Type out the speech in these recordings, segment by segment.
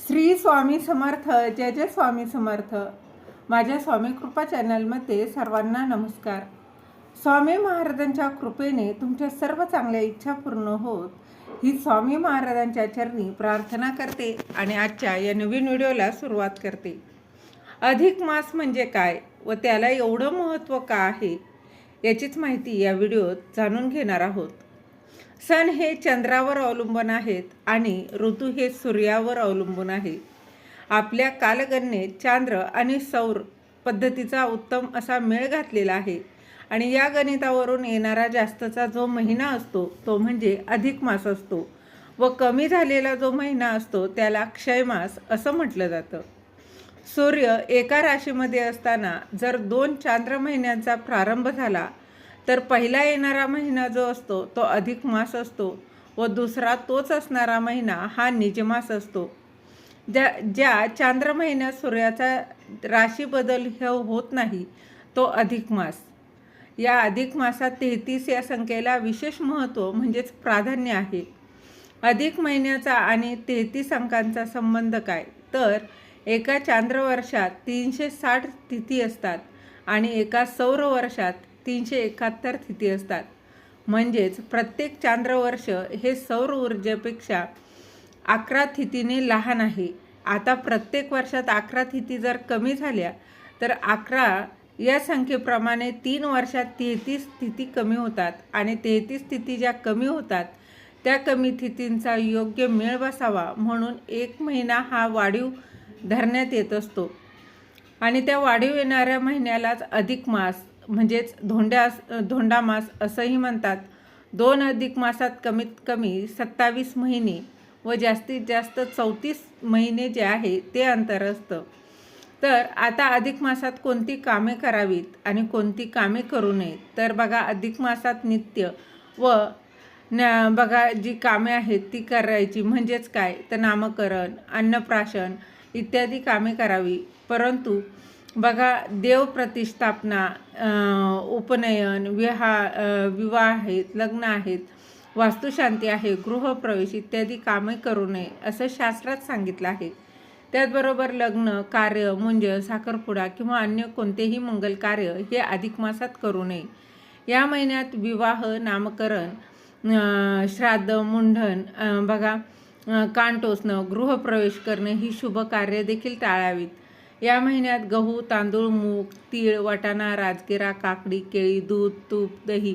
श्री स्वामी समर्थ जय जय स्वामी समर्थ. माझ्या स्वामी कृपा चॅनलमध्ये सर्वांना नमस्कार. स्वामी महाराजांच्या कृपेने तुमच्या सर्व चांगल्या इच्छा पूर्ण होत ही स्वामी महाराजांच्या चरणी प्रार्थना करते आणि आजच्या या नवीन व्हिडिओला सुरुवात करते. अधिक मास म्हणजे काय व त्याला एवढं महत्त्व का आहे याचीच माहिती या व्हिडिओत जाणून घेणार आहोत. सण हे चंद्रावर अवलंबून आहेत आणि ऋतू हे सूर्यावर अवलंबून आहे. आपल्या कालगणनेत चांद्र आणि सौर पद्धतीचा उत्तम असा मेळ घातलेला आहे आणि या गणितावरून येणारा जास्तचा जो महिना असतो तो म्हणजे अधिक मास असतो व कमी झालेला जो महिना असतो त्याला क्षयमास असं म्हटलं जातं. सूर्य एका राशीमध्ये असताना जर दोन चांद्र महिन्यांचा प्रारंभ झाला तर पहिला येणारा महिना जो असतो तो अधिक मास असतो व दुसरा तोच असणारा महिना हा निजमास असतो. ज्या ज्या चांद्र महिन्यात सूर्याचा राशी बदल हे होत नाही तो अधिक मास. या अधिक मासात तेहतीस या संख्येला विशेष महत्त्व म्हणजेच प्राधान्य आहे. अधिक महिन्याचा आणि तेहतीस अंकांचा संबंध काय? तर एका चांद्र वर्षात तीनशे साठ तिथी असतात आणि एका सौर वर्षात तीनशे एकाहत्तर स्थिती असतात. म्हणजेच प्रत्येक चांद्रवर्ष हे सौर ऊर्जेपेक्षा अकरा स्थितीने लहान आहे. आता प्रत्येक वर्षात अकरा स्थिती जर कमी झाल्या तर अकरा या संख्येप्रमाणे तीन वर्षात तेहतीस स्थिती कमी होतात आणि तेहतीस स्थिती ज्या कमी होतात त्या कमी स्थितींचा योग्य मेळ बसावा म्हणून एक महिना हा वाढीव धरण्यात येत असतो. आणि त्या वाढीव येणाऱ्या महिन्यालाच अधिक मास म्हणजेच धोंड्या धोंडा मास असंही म्हणतात. दोन अधिक मासात कमीत कमी सत्तावीस महिने व जास्तीत जास्त चौतीस महिने जे आहे ते अंतर असतं. तर आता अधिक मासात कोणती कामे करावीत आणि कोणती कामे करू नयेत? तर बघा अधिक मासात नित्य व न बघा जी कामे आहेत ती करायची म्हणजेच काय? तर नामकरण अन्नप्राशन इत्यादी कामे करावी. परंतु बघा देवप्रतिष्ठापना उपनयन विहा विवाह आहेत लग्न आहेत वास्तुशांती आहे गृहप्रवेश इत्यादी कामे करू नये असं शास्त्रात सांगितलं आहे. त्याचबरोबर लग्न कार्य मुंज साखरपुडा किंवा अन्य कोणतेही मंगल कार्य हे अधिक मासात करू नये. या महिन्यात विवाह नामकरण श्राद्ध मुंडन बघा कान टोचणं गृहप्रवेश करणे ही शुभ कार्य देखील टाळावीत. या महिन्यात गहू तांदूळ मूग तीळ वाटाणा राजगिरा काकडी केळी दूध तूप दही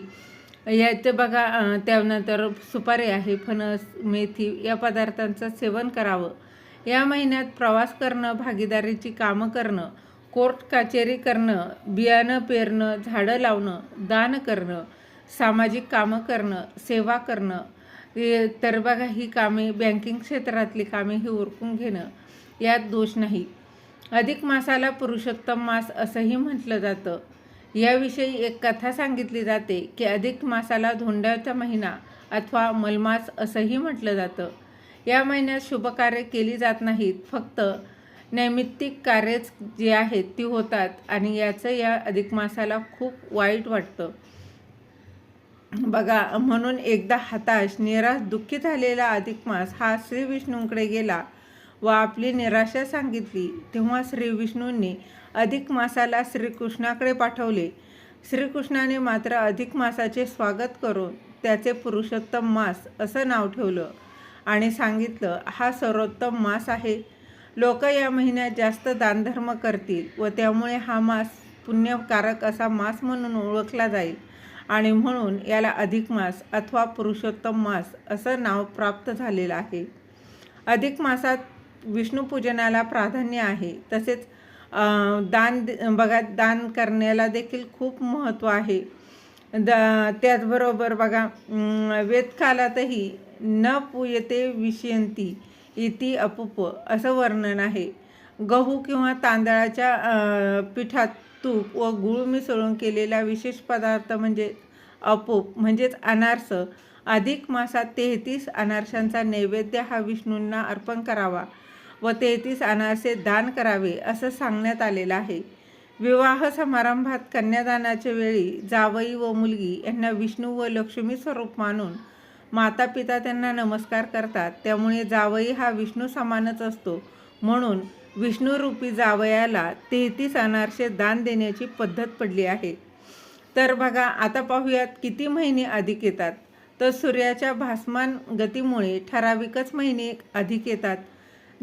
याचे बघा त्यानंतर सुपारी आहे फणस मेथी या पदार्थांचं सेवन करावं. या महिन्यात प्रवास करणं भागीदारीची कामं करणं कोर्ट कचेरी करणं बियाणं पेरणं झाडं लावणं दान करणं सामाजिक कामं करणं सेवा करणं तर बघा ही कामे बँकिंग क्षेत्रातली कामे ही उरकून घेणं यात दोष नाही. अधिक मासाला पुरुषोत्तम मास असंही म्हटलं जातं. याविषयी एक कथा सांगितली जाते की अधिक मासाला धोंड्याचा महिना अथवा मलमास असंही म्हटलं जातं. या महिन्यात शुभकार्य केली जात नाहीत फक्त नैमित्तिक कार्यच जी आहेत ती होतात आणि याचं या अधिक मासाला खूप वाईट वाटतं. बघा म्हणून एकदा हताश निराश दुःखी झालेला अधिक मास हा श्री विष्णूंकडे गेला व आपली निराशा सांगितली. तेव्हा श्री विष्णूंनी अधिक मासाला श्रीकृष्णाकडे पाठवले. श्रीकृष्णाने मात्र अधिक मासाचे स्वागत करून त्याचे पुरुषोत्तम मास असं नाव ठेवलं आणि सांगितलं हा सर्वोत्तम मास आहे. लोक या महिन्यात जास्त दानधर्म करतील व त्यामुळे हा मास पुण्यकारक असा मास म्हणून ओळखला जाईल आणि म्हणून याला अधिक मास अथवा पुरुषोत्तम मास असं नाव प्राप्त झालेलं आहे. अधिक मासात विष्णूपूजनाला प्राधान्य आहे. तसेच दान बघा दान करण्याला देखील खूप महत्त्व आहे. द त्याचबरोबर बघा वेदकालातही न पूयते विषयंती इति अपुप असं वर्णन आहे. गहू किंवा तांदळाच्या पिठात तूप व गुळ मिसळून केलेला विशेष पदार्थ म्हणजे अपूप म्हणजेच अनारस. अधिक मासात तेहतीस अनारशांचा नैवेद्य हा विष्णूंना अर्पण करावा. व तेहतीस अनारसे दान करावे असं सांगण्यात आलेलं आहे. विवाह समारंभात कन्यादानाच्या वेळी जावई व मुलगी यांना विष्णू व लक्ष्मी स्वरूप मानून माता पिता त्यांना नमस्कार करतात. त्यामुळे जावई हा विष्णू समानच असतो. म्हणून विष्णुरूपी जावयाला तेहतीस अनारसे दान देण्याची पद्धत पडली आहे. तर बघा आता पाहूयात किती महिने अधिक येतात. तर सूर्याच्या भासमान गतीमुळे ठराविकच महिने अधिक येतात.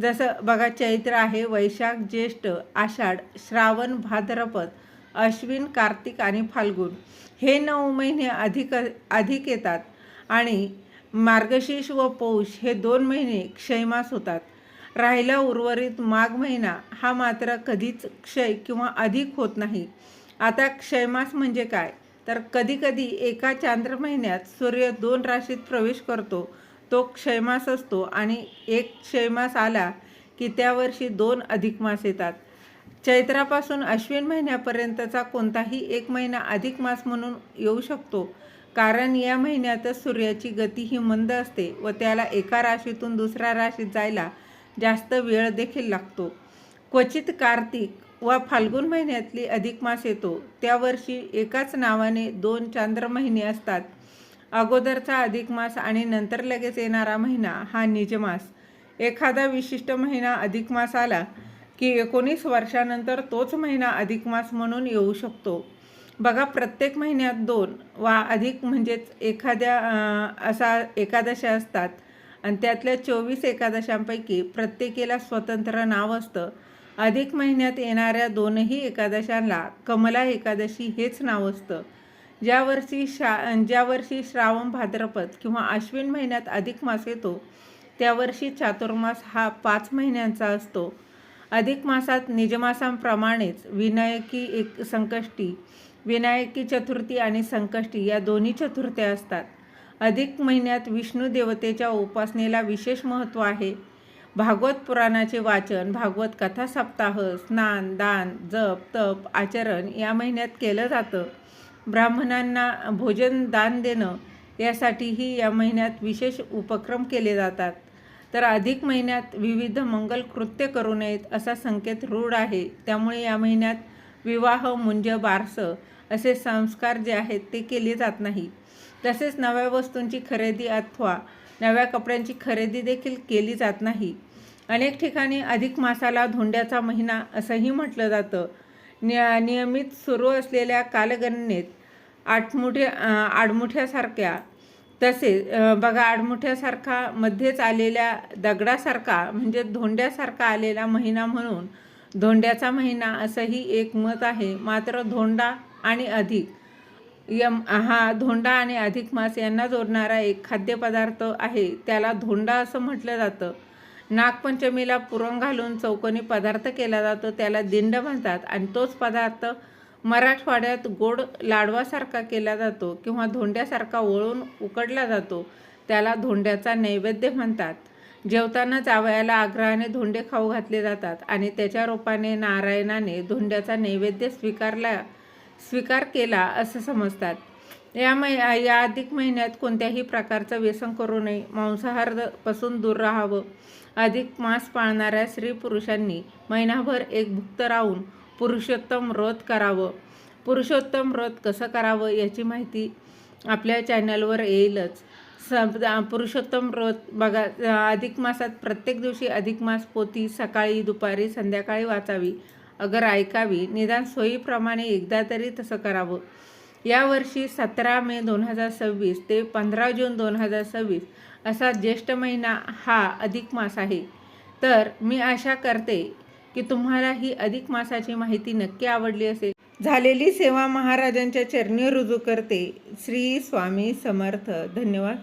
जसं बघा चैत्र आहे वैशाख ज्येष्ठ आषाढ श्रावण भाद्रपद अश्विन कार्तिक आणि फाल्गुन. हे नऊ महिने अधिक अधिक येतात आणि मार्गशीर्ष व पौष हे दोन महिने क्षयमास होतात. राहिला उर्वरित माघ महिना हा मात्र कधीच क्षय किंवा अधिक होत नाही. आता क्षयमास म्हणजे काय? तर कधीकधी एका चांद्र महिन्यात सूर्य दोन राशीत प्रवेश करतो. तो क्षयमास असतो आणि एक क्षयमास आला की त्या वर्षी दोन अधिक मास येतात. चैत्रापासून अश्विन महिन्यापर्यंतचा कोणताही एक महिना अधिक मास म्हणून येऊ शकतो कारण या महिन्यातच सूर्याची गती ही मंद असते व त्याला एका राशीतून दुसऱ्या राशीत जायला जास्त वेळ देखील लागतो. क्वचित कार्तिक व फाल्गुन महिन्यातली अधिक मास येतो. त्या वर्षी एकाच नावाने दोन चांद्र महिने असतात. अगोदरचा अधिक मास आणि नंतर लगेच येणारा महिना हा निजमास एखादा विशिष्ट महिना अधिक मास आला की एकोणीस वर्षानंतर तोच महिना अधिक मास म्हणून येऊ शकतो. बघा प्रत्येक महिन्यात दोन वा अधिक म्हणजेच एखाद्या असा एकादशा असतात आणि त्यातल्या चोवीस एकादशांपैकी प्रत्येकीला स्वतंत्र नाव असतं. अधिक महिन्यात येणाऱ्या दोनही एकादशांना कमला एकादशी हेच नाव असतं. ज्या वर्षी शा ज्या वर्षी श्रावण भाद्रपद किंवा अश्विन महिन्यात अधिक मास येतो त्या वर्षी चातुर्मास हा पाच महिन्यांचा असतो. अधिक मासात निजमासांप्रमाणेच विनायकी एक संकष्टी विनायकी चतुर्थी आणि संकष्टी या दोन्ही चतुर्थ्या असतात. अधिक महिन्यात विष्णू देवतेच्या उपासनेला विशेष महत्त्व आहे. भागवत पुराणाचे वाचन भागवत कथा सप्ताह स्नान दान जप तप आचरण या महिन्यात केलं जातं. ब्राह्मणांना भोजन दान देणं यासाठीही या महिन्यात विशेष उपक्रम केले जातात. तर अधिक महिन्यात विविध मंगल कृत्य करू नयेत असा संकेत रूढ आहे. त्यामुळे या महिन्यात विवाह मुंज बारसं असे संस्कार जे आहेत ते केले जात नाही. तसेच नव्या वस्तूंची खरेदी अथवा नव्या कपड्यांची खरेदी देखील केली जात नाही. अनेक ठिकाणी अधिक मासाला धोंड्याचा महिना असंही म्हटलं जातं. निय नियमित सुरू असलेल्या कालगणनेत आठमुठ्या आडमुठ्यासारख्या तसेच बघा आडमुठ्यासारखा मध्येच आलेल्या दगडासारखा म्हणजे धोंड्यासारखा आलेला महिना म्हणून धोंड्याचा महिना असंही एक मत आहे. मात्र धोंडा आणि अधिक यम हा धोंडा आणि अधिक मास यांना जोडणारा एक खाद्यपदार्थ आहे. त्याला धोंडा असं म्हटलं जातं. नागपंचमीला पुरण घालून चौकोनी पदार्थ केला जातो त्याला दिंड म्हणतात आणि तोच पदार्थ मराठवाड्यात गोड लाडवासारखा केला जातो किंवा धोंड्यासारखा वळून उकडला जातो त्याला धोंड्याचा नैवेद्य म्हणतात. जेवताना जावयाला आग्रहाने धोंडे खाऊ घातले जातात आणि त्याच्या रूपाने नारायणाने धोंड्याचा नैवेद्य स्वीकारला स्वीकार केला असं समजतात. या मै या अधिक महिन्यात कोणत्याही प्रकारचं व्यसन करू नये. मांसाहारपासून दूर राहावं. अधिक मास पाळणाऱ्या स्त्री पुरुषांनी महिनाभर एक भुक्त राहून पुरुषोत्तम व्रत करावं. पुरुषोत्तम व्रत कसं करावं याची माहिती आपल्या चॅनलवर येईलच. पुरुषोत्तम व्रत बघा अधिक मासात प्रत्येक दिवशी अधिक मास पोती सकाळी दुपारी संध्याकाळी वाचावी. अगर ऐकावी. निदान सोयीप्रमाणे एकदा तरी तसं करावं. यावर्षी सतरा मे दोन हजार सव्वीस ते पंधरा जून दोन हजार सव्वीस असा ज्येष्ठ महिना हा अधिक मास आहे. तर मी आशा करते की तुम्हाला ही अधिक मासाची माहिती नक्की आवडली असेल. झालेली सेवा महाराजांच्या चरणी रुजू करते. श्री स्वामी समर्थ. धन्यवाद.